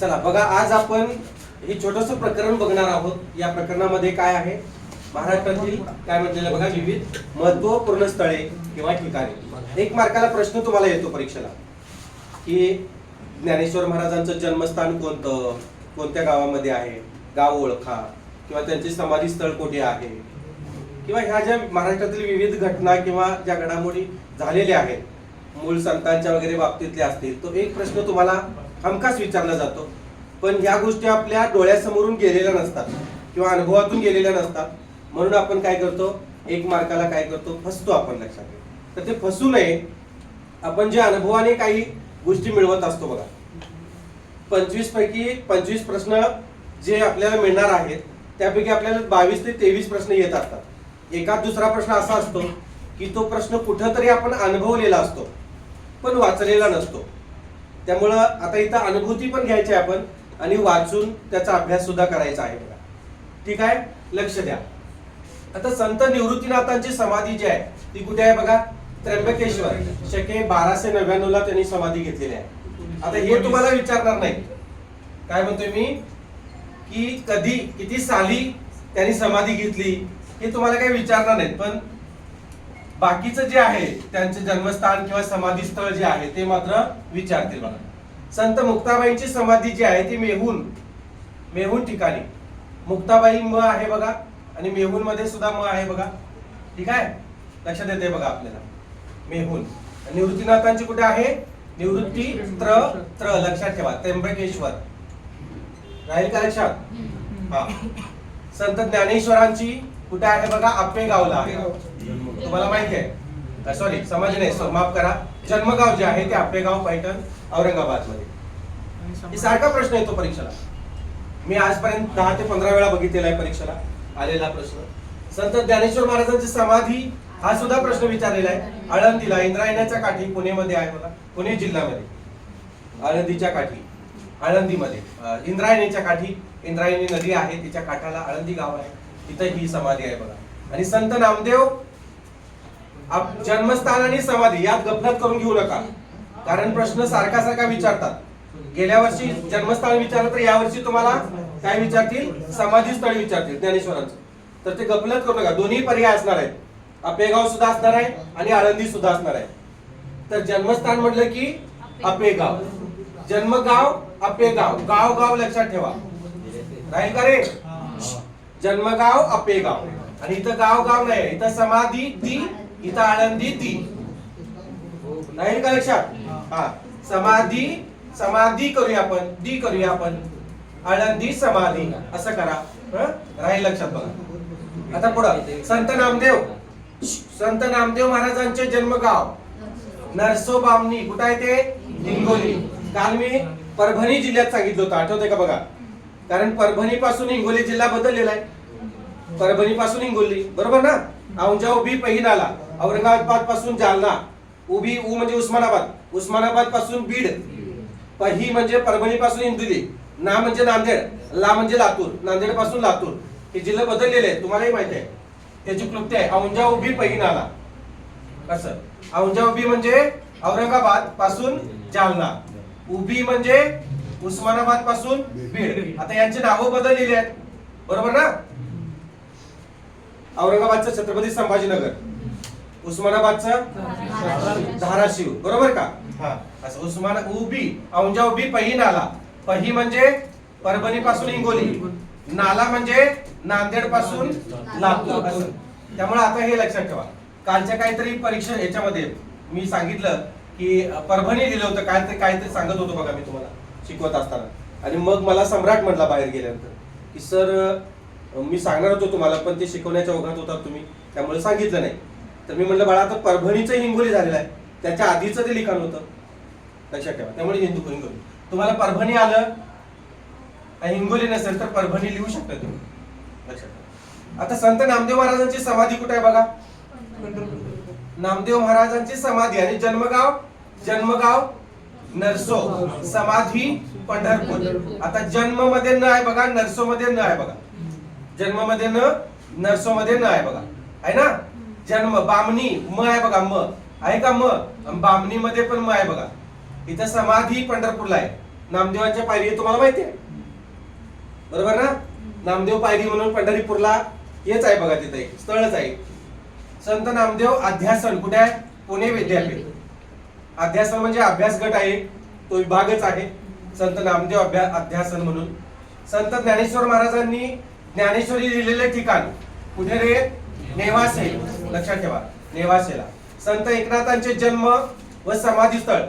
चला बघा आज आपण हे छोटस प्रकरण बघणार आहोत. या प्रकरणामध्ये काय आहे? महाराष्ट्रातील काय म्हटलेलं बघा विविध महत्त्वपूर्ण स्थळे किंवा ठिकाणे. एक मार्काला प्रश्न तुम्हाला येतो परीक्षेला की ज्ञानेश्वर महाराजांचं जन्मस्थान कोणतं? कोणत्या गावामध्ये आहे? गाव ओळखा. किंवा त्यांचे समाधी स्थळ कुठे आहे? किंवा ह्या ज्या महाराष्ट्रातील विविध घटना किंवा ज्या घडामोडी झालेल्या आहेत मूळ संतांच्या वगैरे बाबतीतल्या असतील तो एक प्रश्न तुम्हाला हमखास विचारला जातो. पण ह्या गोष्टी आपल्या डोळ्यासमोरून गेलेल्या नसतात किंवा अनुभवातून गेलेल्या नसतात. म्हणून आपण काय करतो? एक मार्काला काय करतो? फसतो आपण लक्षात. तर ते फसू नये. आपण जे अनुभवाने काही गोष्टी मिळवत असतो बघा. पंचवीस पैकी पंचवीस प्रश्न जे आपल्याला मिळणार आहेत त्यापैकी आपल्याला बावीस ते तेवीस प्रश्न येत असतात. एका दुसरा प्रश्न असा असतो की तो प्रश्न कुठंतरी आपण अनुभवलेला असतो पण वाचलेला नसतो. त्यामुळं आता इथं अनुभूती पण घ्यायची आहे आपण आणि वाचून त्याचा अभ्यास सुद्धा करायचा आहे बघा. ठीक आहे? लक्ष द्या. आता संत निवृत्तीनाथांची समाधी जी आहे ती कुठे आहे बघा? त्र्यंबकेश्वर. शके बाराशे नव्याण्णव ला त्यांनी समाधी घेतलेली आहे. आता हे तुम्हाला विचारणार नाही. काय म्हणतोय मी? की कधी किती साली त्यांनी समाधी घेतली? हे तुम्हाला काही विचारणार नाहीत पण बाकीचं जे आहे त्यांचे जन्मस्थान किंवा समाधी स्थळ जे आहे ते मात्र विचारतील बघा. संत मुक्ताबाईंची समाधी जी आहे ती मेहून मेहून ठिकाणी. मुक्ताबाई म आहे बघा आणि मेहून मध्ये सुद्धा म आहे बघा. ठीक आहे? लक्षात येते बघा आपल्याला. मेहून. निवृत्तीनाथांची कुठे आहे? निवृत्ती त्र त्र. लक्षात ठेवा. त्र्यंबकेश्वर. राहील का लक्षात? हा. संत ज्ञानेश्वरांची कुठे आहे बघा? आपेगावला आहे. तुम्हाला माहिती आहे. सॉरी समाज नाही माफ करा. जन्मगाव जे आहे ते आपेगाव पैठण औरंगाबादमध्ये सारखा प्रश्न येतो परीक्षेला. मी आजपर्यंत दहा ते पंधरा वेळा बघितलेला आहे परीक्षेला आलेला प्रश्न. संत ज्ञानेश्वर महाराजांची समाधी हा सुद्धा प्रश्न विचारलेला आहे. आळंदीला इंद्रायणाच्या काठी पुणेमध्ये आहे बघा पुणे जिल्ह्यामध्ये. आळंदीच्या काठी आळंदीमध्ये. इंद्रायणीच्या काठी इंद्रायणी नदी आहे तिच्या काठाला आळंदी गाव आहे. तिथं ही समाधी आहे बघा. आणि संत नामदेव जन्मस्थान आणि समाधी यात गफलत करून घेऊ नका. कारण प्रश्न सारखा सारखा विचारतात. गेल्या वर्षी जन्मस्थान विचारलं तर या वर्षी तुम्हाला काय विचारतील? समाधी स्थळ विचारतील ज्ञानेश्वरांचं. तर ते गफलत करू नका. दोन्ही पर्याय असणार आहेत. आपेगाव सुद्धा असणार आहे आणि आळंदी सुद्धा असणार आहे. तर जन्मस्थान म्हटलं की आपेगाव जन्मगाव आपेगाव गाव गाव लक्षात ठेवा. राहील का रे? जन्मगाव आपेगाव आणि इथं गाव गाव नाही इथं समाधी ती इथं आळंदी ती. राहील का लक्षात? हा. समाधी समाधी करूया आपण दी करूया आपण. आळंदी समाधी. असं करा. हं? राहील लक्षात बघा. आता पुढं. संत नामदेव. संत नामदेव महाराजांचे जन्मगाव. नरसो बामणी कुठं आहे ते? हिंगोली. काल मी परभणी जिल्ह्यात सांगितलं होतं. आठवतंय का बघा? कारण परभणी पासून हिंगोली जिल्हा बदललेला आहे. परभणी पासून हिंगोली. बरोबर ना? औंजा उभी पहिन आला औरंगाबादपासून जालना. उभी उ म्हणजे उस्मानाबाद. उस्मानाबादपासून बीड पही म्हणजे परभणी पासून इंदुरी ना म्हणजे नांदेड. ला म्हणजे लातूर. नांदेडपासून लातूर. हे जिल्हे बदललेले आहेत. तुम्हालाही माहिती आहे. त्याची क्लुप्ती आहे. औंजा उभी पहिनाला कसं औंजा उभी म्हणजे औरंगाबादपासून जालना. उभी म्हणजे उस्मानाबादपासून बीड. आता यांची नावं बदललेली आहेत. बरोबर ना? औरंगाबादचं छत्रपती संभाजीनगर. उस्मानाबादचं? धाराशिव. बरोबर का? हा. असं उस्मान उभी औंजा उभी पहिन आला पही म्हणजे परभणी पासून हिंगोली. नाला म्हणजे नांदेडपासून लातूर. असं. त्यामुळे आता हे लक्षात ठेवा. कालच्या काहीतरी परीक्षा ह्याच्यामध्ये मी सांगितलं की परभणी दिलं होतं. काय ते काहीतरी सांगत होतो बघा मी तुम्हाला शिकवत असताना. आणि मग मला सम्राट म्हटला बाहेर गेल्यानंतर की सर मी सांगणार होतो तुम्हाला पण ते शिकवण्याच्या ओघात होता तुम्ही. त्यामुळे सांगितलं नाही. तर मी म्हटलं बाळा आता परभणीचं हिंगोली झालेलं आहे. त्याच्या आधीचं ते लिखाण होतं. लक्षात ठेवा. त्यामुळे हिंदू हिंगोली तुम्हाला परभणी आलं हिंगोली नसेल तर परभणी लिहू शकता तुम्ही. लक्षात ठेवा. आता संत नामदेव महाराजांची समाधी कुठे आहे बघा? नामदेव महाराजांची समाधी आणि जन्मगाव? जन्मगाव नरसो. समाधी पंढरपूर. आता जन्ममध्ये न आहे बघा नरसो मध्ये न आहे बघा. जन्ममध्ये न नरसो मध्ये न आहे बघा. आहे ना? जन्म बामणी म आहे बघा म. आहे का म? बामणी मध्ये पण म आहे बघा. इथं समाधी पंढरपूरला आहे. नामदेवांच्या पायरी तुम्हाला माहिती आहे? बरोबर ना? नामदेव पायरी म्हणून पंढरीपूरला हेच आहे बघा तिथे एक स्थळच आहे. संत नामदेव अध्यासन कुठे आहे? पुणे विद्यापीठ. अध्यासन म्हणजे अभ्यास गट आहे तो विभागच आहे. संत नामदेव अध्यासन म्हणून. संत ज्ञानेश्वर महाराजांनी ज्ञानेश्वरी लिहिलेले ठिकाण. कुठे रे? नेवासे. लक्षात ठेवा नेवासेला. संत एकनाथांचे जन्म व समाधीस्थळ.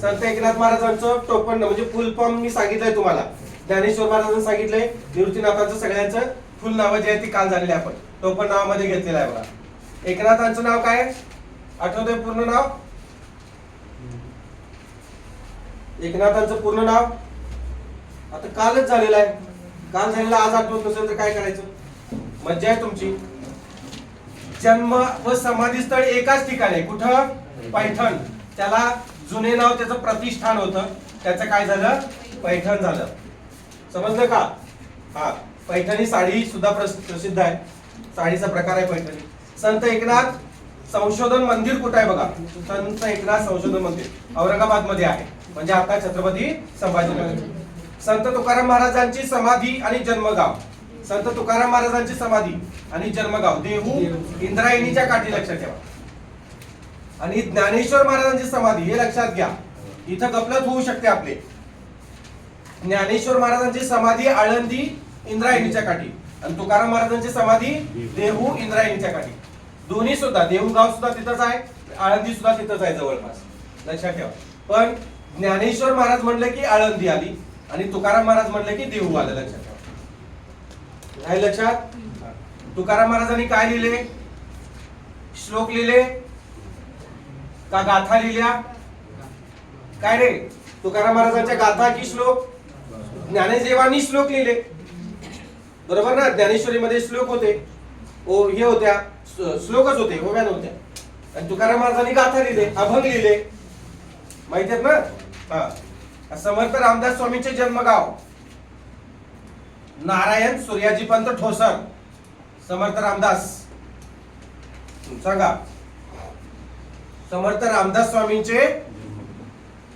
संत एकनाथ महाराजांचं टोपण म्हणजे फुल फॉर्म मी सांगितलंय तुम्हाला. ज्ञानेश्वर महाराजांनी सांगितलंय निवृत्तीनाथांचं सगळ्यांचं फुल नावं जे आहे ती काल झालेली आहे आपण. टोपण नावामध्ये घेतलेलं आहे बघा. एकनाथांचं नाव काय? आठवतंय पूर्ण नाव? एकनाथांचं पूर्ण नाव? आता कालच झालेलं आहे. काल झालेलं आज आठवत नसेल तर काय करायचं? मज्जा आहे तुमची. जन्म व समाधी स्थळ एकाच ठिकाणी आहे. कुठं? पैठण. त्याला जुने नाव त्याचं प्रतिष्ठान होतं. त्याचं काय झालं? पैठण झालं. समजलं का? हा. पैठणी साडी सुद्धा प्रसिद्ध आहे. साडीचा प्रकार आहे पैठणी. संत एकनाथ संशोधन मंदिर कुठं आहे बघा? संत एकनाथ संशोधन मंदिर. औरंगाबादमध्ये आहे. म्हणजे आता छत्रपती संभाजीनगर. संत तुकाराम महाराजांची समाधी आणि जन्मगाव. संत तुकाराम महाराजांची समाधी आणि जन्मगाव. देहू इंद्रायणीच्या काठी लक्षात ठेवा. आणि ज्ञानेश्वर महाराजांची समाधी हे लक्षात घ्या. इथं गफलत होऊ शकते आपले. ज्ञानेश्वर महाराजांची समाधी आळंदी इंद्रायणीच्या काठी. आणि तुकाराम महाराजांची समाधी देहू इंद्रायणीच्या काठी. दोन्ही सुद्धा देहू गाव सुद्धा तिथंच आहे आळंदी सुद्धा तिथंच आहे जवळपास. लक्षात ठेवा. पण ज्ञानेश्वर महाराज म्हणलं की आळंदी आली आणि तुकाराम महाराज म्हणलं की देहू आलं लक्षात नाही लक्षात? तुकाराम महाराजांनी काय लिहिले? श्लोक लिहिले? का गाथा लिहिल्या? काय रे? तुकाराम महाराजांच्या गाथा की श्लोक? ज्ञानेदेवांनी श्लोक लिहिले. बरोबर ना? ज्ञानेश्वरीमध्ये श्लोक होते. ओ हे होत्या. श्लोकच होते ओव्या नव्हत्या. आणि तुकाराम महाराजांनी गाथा लिहिले अभंग लिहिले. माहिती आहेत ना? हा. समर्थ रामदास स्वामींचे जन्मगाव. नारायण सूर्याजी पंत ठोसर. समर्थ रामदास. सांगा समर्थ रामदास स्वामींचे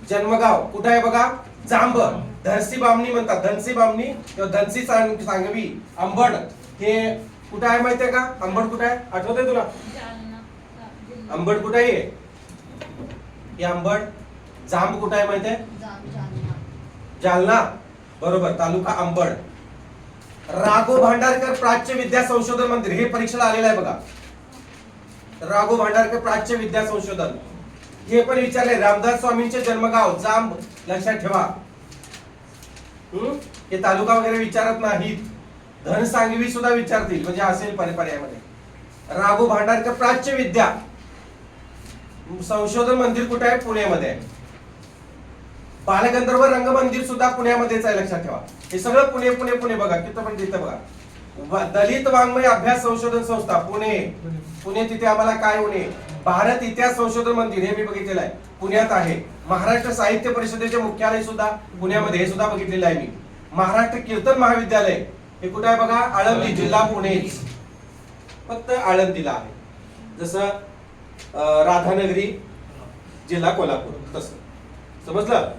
जन्मगाव. कुठे आहे बघा? जांब धनसी बामणी म्हणतात. धनसी बामणी किंवा धनसी सांग- सांगवी. अंबड. हे कुठे आहे माहितीये का? अंबड कुठे आहे? आठवतंय तुला? अंबड कुठे आहे हे? अंबड. जांब कुठे आहे माहितीये जालना. बरोबर. तालुका अंबड. राघो भांडारकर प्राच्य विद्या संशोधन मंदिर हे परीक्षेला आलेलं आहे बघा. राघो भांडारकर प्राच्य विद्या संशोधन. हे पण विचारले रामदास स्वामींचे जन्मगाव जांब लक्षात ठेवा. हम्म? हे तालुका वगैरे विचारत नाहीत. धन सांगवी सुद्धा विचारतील म्हणजे असेल पर्यायामध्ये. राघो भांडारकर प्राच्य विद्या. संशोधन मंदिर कुठे आहे? पुण्यामध्ये आहे. बालगंधर्व रंगमंदिर सुद्धा पुण्यामध्येच आहे लक्षात ठेवा. हे सगळं पुणे पुणे पुणे बघा. तिथं पण तिथं बघा. व- दलित वाङ्मय अभ्यास संशोधन संस्था पुणे. पुणे तिथे आम्हाला काय होणे? भारत इतिहास संशोधन मंदिर हे मी बघितलेलं आहे. पुण्यात आहे. महाराष्ट्र साहित्य परिषदेचे मुख्यालय सुद्धा पुण्यामध्ये हे सुद्धा बघितलेलं आहे मी. महाराष्ट्र कीर्तन महाविद्यालय हे कुठे आहे बघा? आळंदी जिल्हा पुणे. फक्त आळंदीला आहे. जसं राधानगरी जिल्हा कोल्हापूर. तसं. समजलं?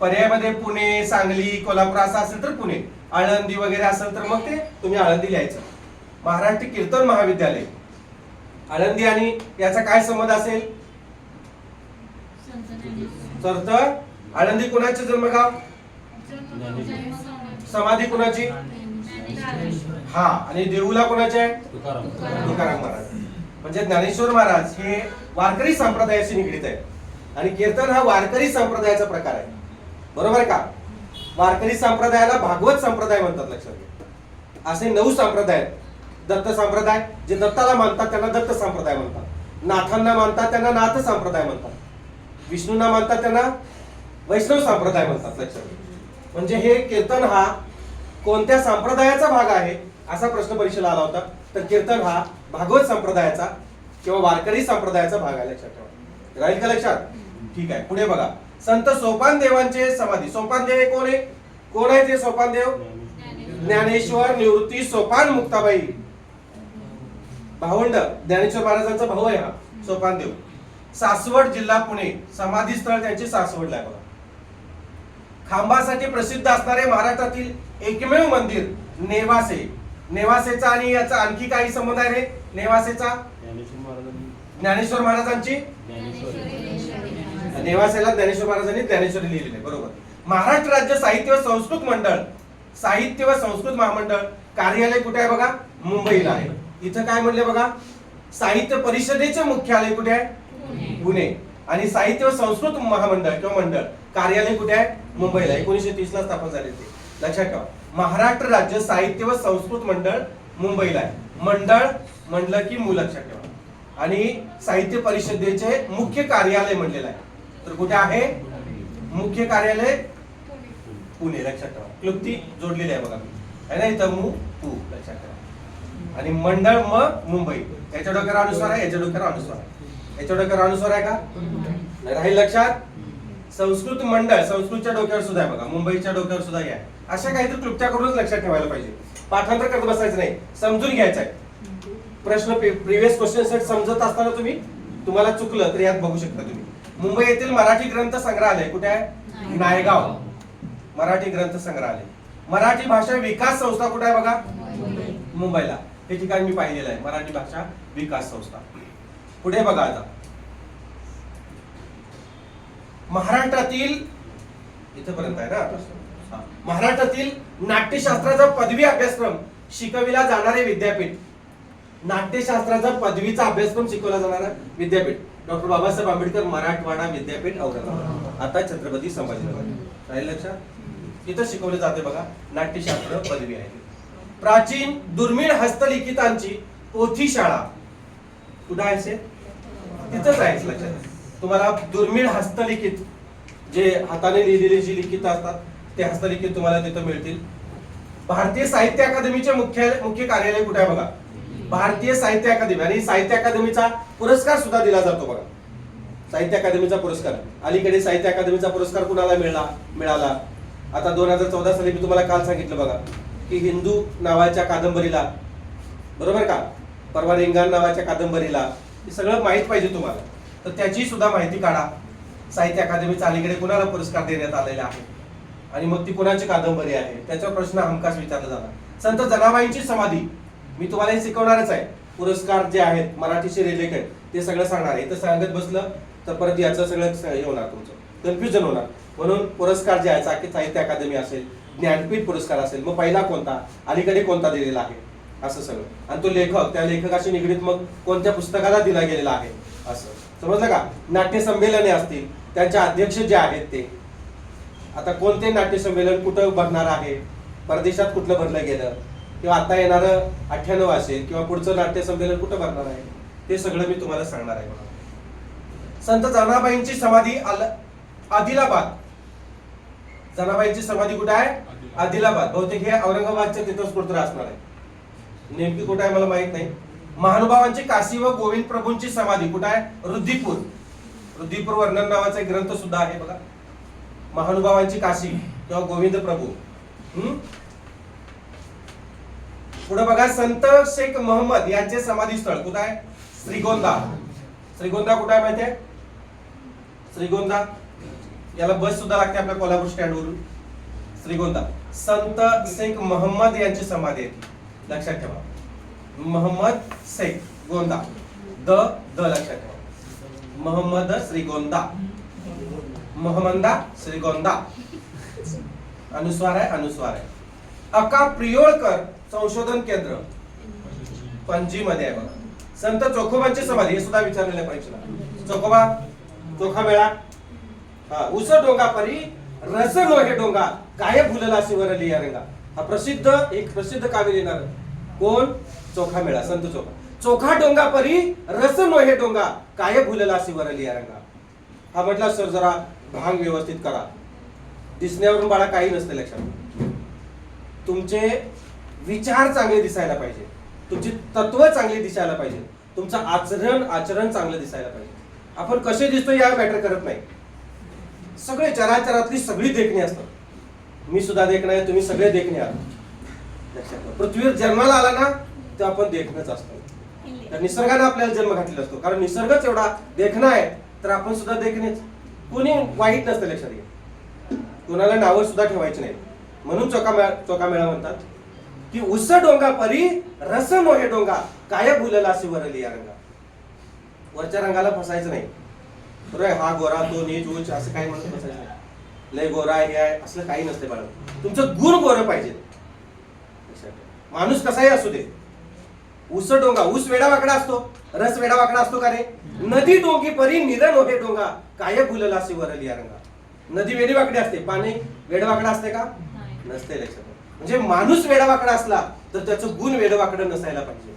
पर्यायामध्ये पुणे सांगली कोल्हापूर असं असेल तर पुणे. आळंदी वगैरे असेल तर मग ते तुम्ही आळंदी लिहायचं. महाराष्ट्र कीर्तन महाविद्यालय. आळंदी आणि याचा काय संबंध असेल? तर तर आळंदी कुणाचे जन्मगाव? समाधी कुणाची? हा आणि देऊला कुणाचे आहे? तुकाराम तुकाराम महाराज. म्हणजे ज्ञानेश्वर महाराज हे वारकरी संप्रदायाशी निगडीत आहे आणि कीर्तन हा वारकरी संप्रदायाचा प्रकार आहे. बरोबर आहे का? वारकरी संप्रदायाला भागवत संप्रदाय म्हणतात लक्षात घ्या. असे नऊ संप्रदाय आहेत. दत्त संप्रदाय जे दत्ताला मानतात त्यांना दत्त संप्रदाय म्हणतात. नाथांना मानतात त्यांना नाथ संप्रदाय म्हणतात. विष्णूंना मानतात त्यांना वैष्णव संप्रदाय म्हणतात लक्षात म्हणजे हे कीर्तन हा कोणत्या संप्रदायाचा भाग आहे असा प्रश्न परीक्षेला आला होता. तर कीर्तन हा भागवत संप्रदायाचा किंवा वारकरी संप्रदायाचा भाग आहे लक्षात ठेवा. राहील का लक्षात? ठीक आहे. पुढे बघा. संत सोपान देवांचे समाधी. सोपान देव हे कोण आहे? कोण आहे ते सोपान देव ज्ञानेश्वर निवृत्ती सोपान मुक्ताबाई. भावंड ज्ञानेश्वर महाराजांचा भाऊ आहे हा सोपान देव सासवड जिल्हा पुणे समाधी स्थळ त्यांचे सासवडला बघा. खांबासाठी प्रसिद्ध असणारे महाराष्ट्रातील एकमेव मंदिर नेवासे. नेवासेचा आणि याचा आणखी काही संबंध आहे नेवासेचा? ज्ञानेश्वर महाराजांची. नेवासेला ज्ञानेश्वर महाराजांनी ज्ञानेश्वरी लिहिलेली बरोबर. महाराष्ट्र राज्य साहित्य व संस्कृत मंडळ साहित्य व संस्कृत महामंडळ कार्यालय कुठे आहे बघा? मुंबईला आहे. इथं काय म्हणले बघा? साहित्य परिषदेचे मुख्यालय कुठे आहे? पुणे. आणि साहित्य व संस्कृत महामंडळ किंवा मंडळ कार्यालय कुठे आहे? मुंबईला एकोणीशे तीस ला स्थापन झाले ते. लक्षात ठेवा. महाराष्ट्र राज्य साहित्य व संस्कृत मंडळ मुंबईला आहे. मंडळ म्हणलं की मूळ लक्षात ठेवा. आणि साहित्य परिषदेचे मुख्य कार्यालय म्हणलेलं आहे. तर कुठे आहे? मुख्य कार्यालय पुणे. लक्षात ठेवा. क्लुप्ती जोडलेली आहे बघा आहे ना इथं मु पु लक्षात ठेवा. आणि मंडळ म मुंबई. याच्या डोक्यावर अनुसार आहे याच्या डोक्यावर अनुसार आहे. याच्या डोक्यावर अनुसार आहे का? राहील लक्षात? संस्कृत मंडळ संस्कृतच्या डोक्यावर सुद्धा आहे बघा. मुंबईच्या डोक्यावर सुद्धा आहे. अशा काहीतरी क्लुप्त्या करूनच लक्षात ठेवायला पाहिजे. पाठांतर करत बसायचं नाही. समजून घ्यायचं आहे. प्रश्न प्रिव्हियस क्वेश्चन सेट समजत असताना तुम्ही तुम्हाला चुकलं तर यात बघू शकता तुम्ही. मुंबई येथील मराठी ग्रंथ संग्रहालय कुठे आहे? नायगाव. मराठी ग्रंथ संग्रहालय. मराठी भाषा विकास संस्था कुठे आहे बघा? मुंबईला. हे ठिकाण मी पाहिलेलं आहे मराठी भाषा विकास संस्था. पुढे बघा आता? महाराष्ट्रातील इथपर्यंत आहे ना. महाराष्ट्रातील नाट्यशास्त्राचा पदवी अभ्यासक्रम शिकविला जाणारे विद्यापीठ. नाट्यशास्त्राचा पदवीचा अभ्यासक्रम शिकवला जाणारा विद्यापीठ. डॉक्टर बाबासाहेब आंबेडकर मराठवाडा विद्यापीठ औरंगाबाद. आता छत्रपती संभाजीनगर. राहील लक्षात? इथं शिकवले जाते बघा नाट्यशास्त्र पदवी आहे. प्राचीन दुर्मिळ हस्तलिखितांची पोथी शाळा. कुठं आहे से? तिथंच आहे लक्षात. तुम्हाला दुर्मिळ हस्तलिखित जे हाताने लिहिलेली जी लिखित असतात ते हस्तलिखित तुम्हाला तिथं मिळतील. भारतीय साहित्य अकादमीचे मुख्य मुख्य कार्यालय कुठे आहे बघा? भारतीय साहित्य अकादमी आणि साहित्य अकादमीचा पुरस्कार सुद्धा दिला जातो बघा. साहित्य अकादमीचा पुरस्कार. अलीकडे साहित्य अकादमीचा पुरस्कार कुणाला मिळाला? मिळाला. आता दोन हजार चौदा साली मी तुम्हाला काल सांगितलं बघा की हिंदू नावाच्या कादंबरीला बरोबर का? परवा रिंगाण नावाच्या कादंबरीला हे सगळं माहीत पाहिजे तुम्हाला. तर त्याची सुद्धा माहिती काढा. साहित्य अकादमीचा अलीकडे कुणाला पुरस्कार देण्यात आलेला आहे? आणि मग ती कुणाची कादंबरी आहे? त्याच्यावर प्रश्न हमखास विचारला जाणार. संत जनाबाईंची समाधी. मी तुम्हाला हे शिकवणारच आहे. पुरस्कार जे आहेत मराठीशी रिलेटेड ते सगळं सांगणार आहे. तर सांगत बसलं तर परत याचं सगळं हे होणार तुमचं. कन्फ्युजन होणार. म्हणून पुरस्कार जे आहे चाकी साहित्य अकादमी असेल ज्ञानपीठ पुरस्कार असेल मग पहिला कोणता? अलीकडे कोणता दिलेला आहे? असं सगळं. आणि तो लेखक त्या लेखकाशी निगडीत मग कोणत्या पुस्तकाला दिला गेलेला आहे? असं. समजलं का? नाट्य संमेलने असतील. त्यांचे अध्यक्ष जे आहेत ते. आता कोणते नाट्य संमेलन कुठं भरणार आहे? परदेशात कुठलं भरलं गेलं? किंवा आता येणारं अठ्ठ्याण्णव असेल किंवा पुढचं नाट्य संमेलन कुठं भरणार आहे? ते सगळं मी तुम्हाला सांगणार आहे बघा. संत जनाबाईंची समाधी आदिलाबाद. जनाबाईंची समाधी कुठे आहे? आदिलाबाद. बहुतेक हे औरंगाबादच्या तिथंच कुठं असणार आहे. नेमकी कुठे आहे मला माहीत नाही. महानुभावांची काशी व गोविंद प्रभूंची समाधी कुठे आहे? रुद्दीपूर. रुद्दीपूर वर्णन नावाचा एक ग्रंथ सुद्धा आहे बघा. महानुभावांची काशी किंवा गोविंद प्रभू. हम्म? पुढे बघा संत शेख मोहम्मद यांचे समाधी स्थळ कुठं आहे? श्रीगोंदा. श्रीगोंदा कुठं आहे माहितीये श्रीगोंदा. याला बस सुद्धा लागते आपल्या कोल्हापूर स्टँड वरून श्रीगोंदा. संत शेख मोहम्मद यांची समाधी आहे. लक्षात ठेवा. मोहम्मद शेख गोंदा. द द लक्षात ठेवा. मोहम्मद श्रीगोंदा. मोहम्मदा श्रीगोंदा. अनुस्वार आहे अनुस्वार आहे. अका प्रियोळकर संशोधन केंद्र. पणजीमध्ये आहे बघा. संत चोखोबांची समाधी हे सुद्धा विचारलेलं आहे परीक्षेला. चोखोबा चोखा मेळा. हा उस डोंगा परी रस लोहे डोंगा काय फुलला शिवरली या रंगा. हा प्रसिद्ध एक प्रसिद्ध काव्य लिहिणार. कोण? चोखा मेळा संत चोखा. चोखा डोंगा परी रस लोहे डोंगा काय फुलला शिवरली या रंगा. हा म्हटला सर जरा भांग व्यवस्थित करा. दिसण्यावरून बाळा काही नसते लक्षात. तुमचे विचार चांगले दिसायला पाहिजे. तुमची तत्व चांगली दिसायला पाहिजे. तुमचं आचरण आचरण चांगलं दिसायला पाहिजे. आपण कसे दिसतो या मॅटर करत नाही. सगळे चराचरातली सगळी देखणी असतात. मी सुद्धा देखणं आहे तुम्ही सगळे देखणे आहात. लक्षात पृथ्वीवर जन्माला आला ना तर आपण देखणंच असतो. तर निसर्गाने आपल्याला जन्म घातलेला असतो. कारण निसर्गच एवढा देखणं आहे तर आपण सुद्धा देखणेच. कोणी वाईट नसतं लक्षात घ्या. कोणाला नावं सुद्धा ठेवायची नाही म्हणून चोका मेळा चोका मेळा म्हणतात की उस डोंगा परी रस मोहे डोंगा काय भुलला असे वरली या रंगा. वरच्या रंगाला फसायचं नाही. बरोबर हा गोरा तो नीच उच असं काही म्हणून फसायचं नाही. लय गोरा आहे हे आहे असलं काही नसते बाळा. तुमचं गुण गोरं पाहिजे. माणूस कसाही असू दे. उस डोंगा ऊस वेडा वाकडा असतो. रस वेडा वाकडा असतो का रे? नदी डोंगी परी निरण होते डोंगा काय भुलला असे वरली या रंगा. नदी वेडी वाकडी असते. पाणी वेडवाकडं असते का? नसते लक्षात. म्हणजे माणूस वेडावाकडा असला तर त्याचं गुण वेडवाकडं नसायला पाहिजे.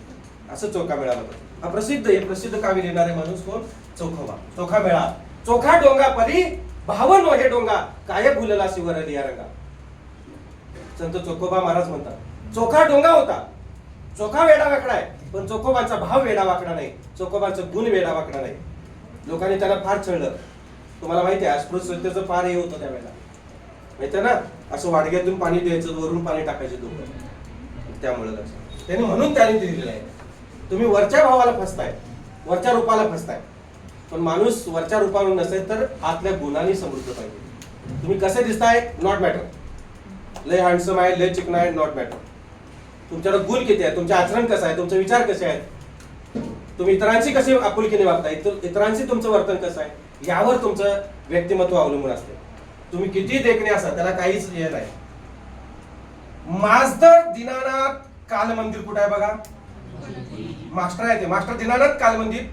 असं चोखा मेळा होता. हा प्रसिद्ध आहे प्रसिद्ध कामी लिहिणारे माणूस कोण? चोखोबा चोखा मेळा. चोखा डोंगा परी भावन हे डोंगा. काय भुलला शिवरली या रंगा? संत चोखोबा महाराज म्हणतात चोखा डोंगा होता. चोखा वेडा वाकडा आहे पण चोखोबांचा भाव वेडा वाकडा नाही. चोखोबांचं गुण वेडा वाकडा नाही. लोकांनी त्याला फार छळलं. तुम्हाला माहिती आहे अस्पृश्यतेचं फार हे होतं त्यावेळेला. माहिती ना? असं वाडग्यातून पाणी द्यायचं वरून पाणी टाकायचे दोघं. त्यामुळे लक्षात त्यांनी म्हणून त्याने ते दिलेलं आहे. तुम्ही वरच्या भावाला फसताय वरच्या रूपाला फसताय. पण माणूस वरच्या रूपावर नसेल तर आतल्या गुणांनी समृद्ध पाहिजे. तुम्ही कसे दिसताय? नॉट मॅटर लय हँडसम आहे लय चिकन आहे नॉट मॅटर तुमच्याकडे गुण किती आहे? तुमचे आचरण कसं आहे? तुमचे विचार कसे आहेत? तुम्ही इतरांशी कसे आपुलकीने वागताय? इतर- इतरांशी तुमचं वर्तन कसं आहे? यावर तुमचं व्यक्तिमत्व अवलंबून असते. तुम्ही किती देखणे असा त्याला काहीच हे नाही. मास्तर दिनानाथ काल मंदिर कुठे आहे बघा? मास्टर आहे ते. मास्टर दिनानाथ काल मंदिर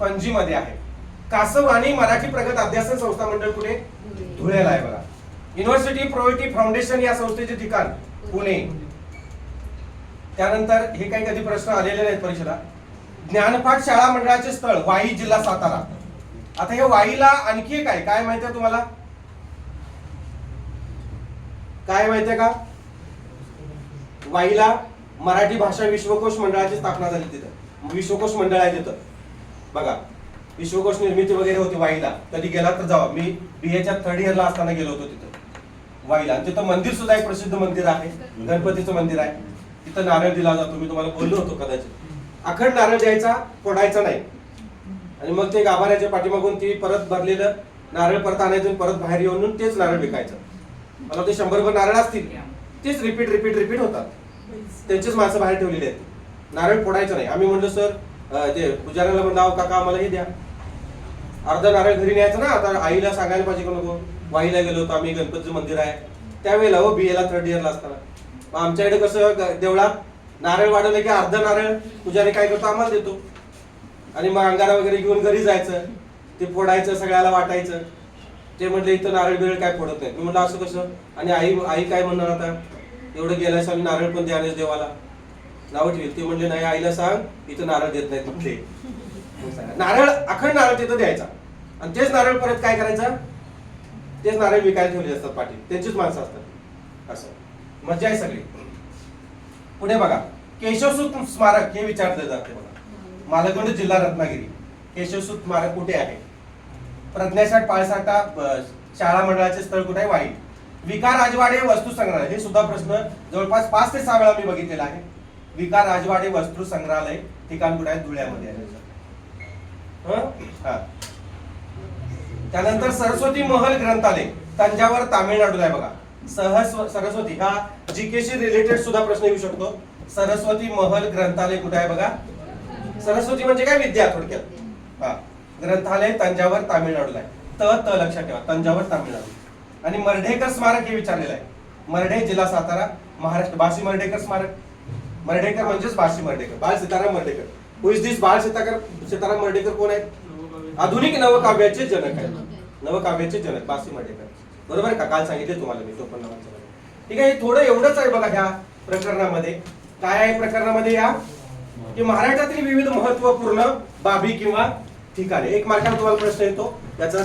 पणजी मध्ये आहे. आणि मराठी प्रगत अध्यासन संस्था मंडळ कुठे? धुळ्याला आहे बघा. युनिव्हर्सिटी प्रोविटी फाउंडेशन या संस्थेचे ठिकाण पुणे. त्यानंतर हे काही कधी प्रश्न आलेले नाहीत परीक्षेला. ज्ञानपाठ शाळा मंडळाचे स्थळ वाई जिल्हा सातारा. आता हे वाईला आणखी एक आहे. काय माहितीये तुम्हाला? काय माहितीये का? वाईला मराठी भाषा विश्वकोश मंडळाची स्थापना झाली तिथं. विश्वकोश मंडळ आहे तिथं. बघा विश्वकोश निर्मिती वगैरे होती वाईला. कधी गेला तर जावा. मी बी एच्या थर्ड इयरला असताना गेलो होतो तिथं. वाईला. आणि तिथं मंदिर सुद्धा एक प्रसिद्ध मंदिर आहे. गणपतीचं मंदिर आहे. तिथं नारळ दिला जातो. मी तुम्हाला बोललो होतो कदाचित. अखंड नारळ द्यायचा फोडायचा नाही. आणि मग ते गाभाऱ्याच्या पाठीमागून ती परत भरलेलं नारळ परत आणायचं परत बाहेर येऊन तेच नारळ विकायचं. मला ते शंभर नारळ असतील तेच रिपीट रिपीट रिपीट होतात. त्यांचीच माणसं बाहेर ठेवलेली आहेत. नारळ फोडायचं नाही. आम्ही म्हणलो सर ते पुजाऱ्याला म्हणलं अहो काका आम्हाला हे द्या. अर्धा नारळ घरी न्यायचं ना आता आईला सांगायला पाहिजे का नको? वाईला गेलो होतो आम्ही गणपतीचं मंदिर आहे. त्यावेळेला हो बी एला थर्ड इयरला असताना. मग आमच्याकडे कसं ग- देवळात नारळ वाढवलं की अर्धा नारळ पुजारी काय करतो? आम्हाला देतो. आणि मग अंगारा वगैरे घेऊन घरी जायचं. ते फोडायचं सगळ्याला वाटायचं. ते म्हटलं इथं नारळ बिरळ काय पडत नाही. मी म्हटलं असं कसं? आणि आई आई काय म्हणणार आता? एवढं गेल्यास आम्ही नारळ पण द्यानेच देवाला. नाव ठेवी ते म्हणले नाही आईला सांग इथं नारळ देत नाही म्हटले नारळ अखंड नारळ तिथं द्यायचा. आणि तेच नारळ परत काय करायचं? तेच नारळ विकायला ठेवले असतात पाठी. त्यांचीच माणसं असतात. असं. मजा आहे सगळी. पुढे बघा. केशवसूत स्मारक हे विचारलं जाते बघा. मालगुंड जिल्हा रत्नागिरी. केशवसूत स्मारक कुठे आहे? प्रज्ञाशाठ पाळसाठा शाळा मंडळाचे स्थळ कुठे आहे? वाईट विकार राजवाडे वस्तू संग्रहालय. हे सुद्धा प्रश्न जवळपास पाच ते सहा वेळा मी बघितलेला आहे. विकार राजवाडे वस्तू संग्रहालय ठिकाण कुठे आहे? धुळ्यामध्ये आहे. हं? त्यानंतर सरस्वती महल ग्रंथालय. तंजावर तामिळनाडूला आहे बघा. सहस सरस्वती हा जीकेशी रिलेटेड सुद्धा प्रश्न येऊ शकतो. सरस्वती महल ग्रंथालय कुठे आहे बघा? सरस्वती म्हणजे काय? विद्या थोडक्यात. हा. ग्रंथालय तंजावर तामिळनाडूला आहे. त त लक्षात ठेवा तंजावर तामिळनाडू. आणि मर्ढेकर स्मारक हे विचारलेलं आहे. मर्ढे जिल्हा सातारा महाराष्ट्र बासी मर्ढेकर स्मारक. मर्ढेकर म्हणजेच बासी मर्ढेकर बाळ सीताराम मर्ढेकर. इज दिस बाळ सीताकर सीताराम मर्ढेकर कोण आहेत? आधुनिक नवकाव्याचे जनक आहेत. नवकाव्याचे जनक बासी मर्ढेकर. बरोबर आहे का? काल सांगितले तुम्हाला मी चोपन्न ठीक आहे हे थोडं एवढंच आहे बघा ह्या प्रकरणामध्ये. काय आहे प्रकरणामध्ये या? की महाराष्ट्रातील विविध महत्त्वपूर्ण बाबी किंवा ठीक आहे. एक मार्काला तुम्हाला प्रश्न येतो. त्याचा